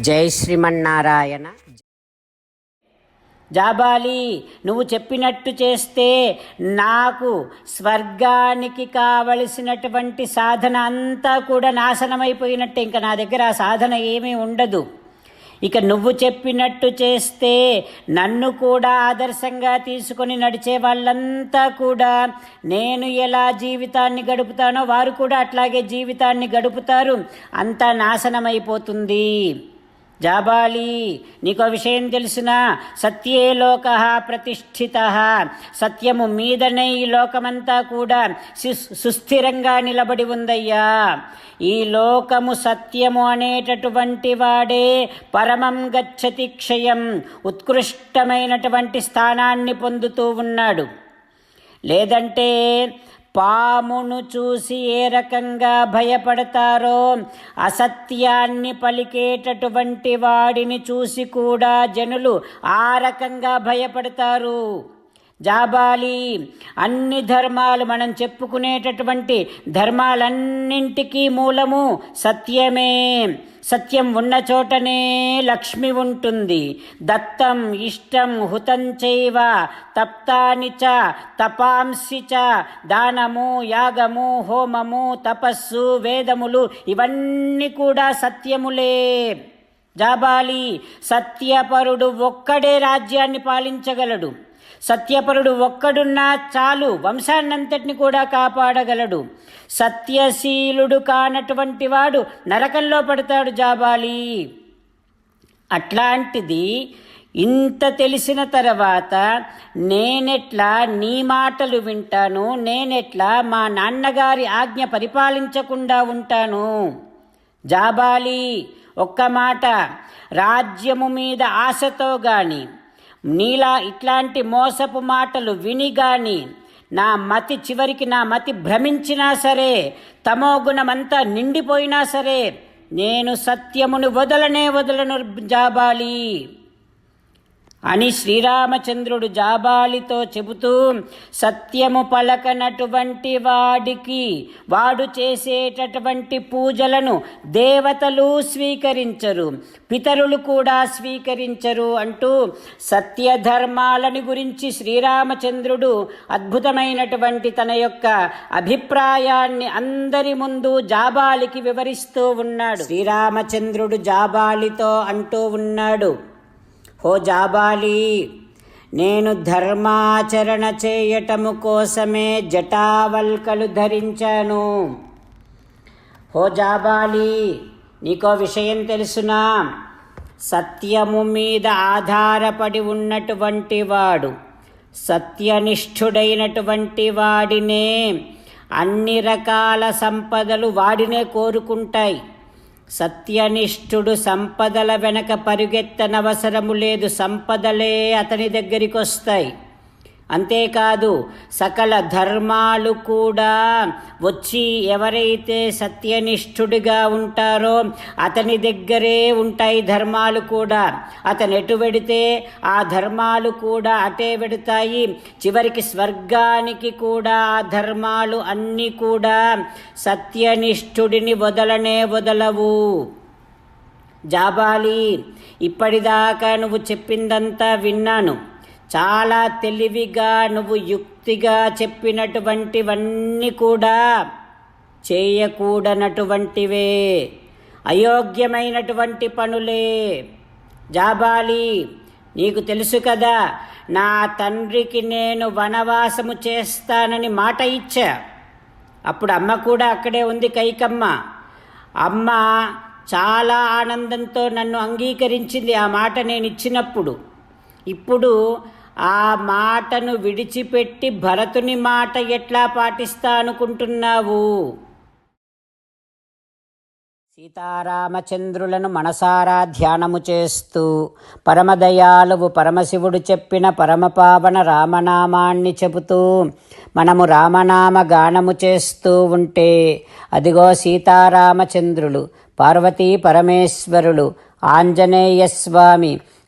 జై శ్రీమన్నారాయణ. జాబాలి నువ్వు చెప్పినట్టు చేస్తే నాకు స్వర్గానికి కావలసినటువంటి సాధన అంతా కూడా నాశనమైపోయినట్టే. ఇంకా నా దగ్గర ఆ సాధన ఏమీ ఉండదు. ఇక నువ్వు చెప్పినట్టు చేస్తే నన్ను కూడా ఆదర్శంగా తీసుకొని నడిచే వాళ్ళంతా కూడా నేను ఎలా జీవితాన్ని గడుపుతానో వారు కూడా అట్లాగే జీవితాన్ని గడుపుతారు. అంతా నాశనమైపోతుంది. జాబాలి నీకో విషయం తెలిసిన? సత్యే లోక ప్రతిష్ఠిత. సత్యము మీదనే ఈ లోకమంతా కూడా సుస్థిరంగా నిలబడి ఉందయ్యా. ఈ లోకము సత్యము అనేటటువంటి వాడే పరమం గచ్చతి క్షయం ఉత్కృష్టమైనటువంటి స్థానాన్ని పొందుతూ ఉన్నాడు. లేదంటే పామును చూసి ఏ రకంగా భయపడతారో అసత్యాన్ని పలికేటటువంటి వాడిని చూసి కూడా జనులు ఆ రకంగా భయపడతారు. జాబాలి. అన్ని ధర్మాలు మనం చెప్పుకునేటటువంటి ధర్మాలన్నింటికీ మూలము సత్యమే. సత్యం ఉన్న చోటనే లక్ష్మి ఉంటుంది. దత్తం ఇష్టం హుతం చైవ తప్తాని చ తపాంసి చ దానము యాగము హోమము తపస్సు వేదములు ఇవన్నీ కూడా సత్యములే. జాబాలి సత్యపరుడు ఒక్కడే రాజ్యాన్ని పాలించగలడు. సత్యపరుడు ఒక్కడున్నా చాలు వంశాన్నంతటిని కూడా కాపాడగలడు. సత్యశీలుడు కానటువంటి వాడు నరకంలో పడతాడు జాబాలి. అట్లాంటిది ఇంత తెలిసిన తర్వాత నేనెట్లా నీ మాటలు వింటాను నేనెట్లా మా నాన్నగారి ఆజ్ఞ పరిపాలించకుండా ఉంటాను? జాబాలి ఒక్క మాట. రాజ్యము మీద ఆశతో గాని నీలా ఇట్లాంటి మోసపు మాటలు విని గాని నా మతి చివరికి నా మతి భ్రమించినా సరే తమో గుణమంతా నిండిపోయినా సరే నేను సత్యమును వదలనే వదలను జాబాలి. అని శ్రీరామచంద్రుడు జాబాలితో చెబుతూ సత్యము పలకనటువంటి వాడికి వాడు చేసేటటువంటి పూజలను దేవతలు స్వీకరించరు పితరులు కూడా స్వీకరించరు అంటూ సత్యధర్మాలని గురించి శ్రీరామచంద్రుడు అద్భుతమైనటువంటి తన యొక్క అభిప్రాయాన్ని అందరి ముందు జాబాలికి వివరిస్తూ ఉన్నాడు. శ్రీరామచంద్రుడు జాబాలితో అంటూ ఉన్నాడు హో జాబాలి నేను ధర్మాచరణ చేయటము కోసమే జటావల్కలు ధరించాను. హో జాబాలి నీకో విషయం తెలుసునా? సత్యము మీద ఆధారపడి ఉన్నటువంటి వాడు సత్యనిష్ఠుడైనటువంటి వాడినే అన్ని రకాల సంపదలు వాడినే కోరుకుంటాయి. సత్యనిష్ఠుడు సంపదల వెనక పరుగెత్తనవసరము లేదు సంపదలే అతని దగ్గరికి వస్తాయి అంతేకాదు సకల ధర్మాలు కూడా వచ్చి ఎవరైతే సత్యనిష్ఠుడిగా ఉంటారో అతని దగ్గరే ఉంటాయి ధర్మాలు కూడా. అతను ఎటు పెడితే ఆ ధర్మాలు కూడా అటే పెడతాయి చివరికి స్వర్గానికి కూడా ఆ ధర్మాలు అన్నీ కూడా సత్యనిష్ఠుడిని వదలనే వదలవు. జాబాలి ఇప్పటిదాకా నువ్వు చెప్పిందంతా విన్నాను. చాలా తెలివిగా నువ్వు యుక్తిగా చెప్పినటువంటివన్నీ కూడా చేయకూడనటువంటివే. అయోగ్యమైనటువంటి పనులే. జాబాలి నీకు తెలుసు కదా నా తండ్రికి నేను వనవాసము చేస్తానని మాట ఇచ్చా. అప్పుడు అమ్మ కూడా అక్కడే ఉంది కైకమ్మ. అమ్మ చాలా ఆనందంతో నన్ను అంగీకరించింది ఆ మాట నేను ఇచ్చినప్పుడు. ఇప్పుడు ఆ మాటను విడిచిపెట్టి భరతుని మాట ఎట్లా పాటిస్తా అనుకుంటున్నావు సీతారామచంద్రులను మనసారా ధ్యానము చేస్తూ పరమదయాలువు పరమశివుడు చెప్పిన పరమపావన రామనామాన్ని చెబుతూ మనము రామనామ గానము చేస్తూ ఉంటే అదిగో సీతారామచంద్రులు పార్వతీ పరమేశ్వరులు ఆంజనేయ స్వామి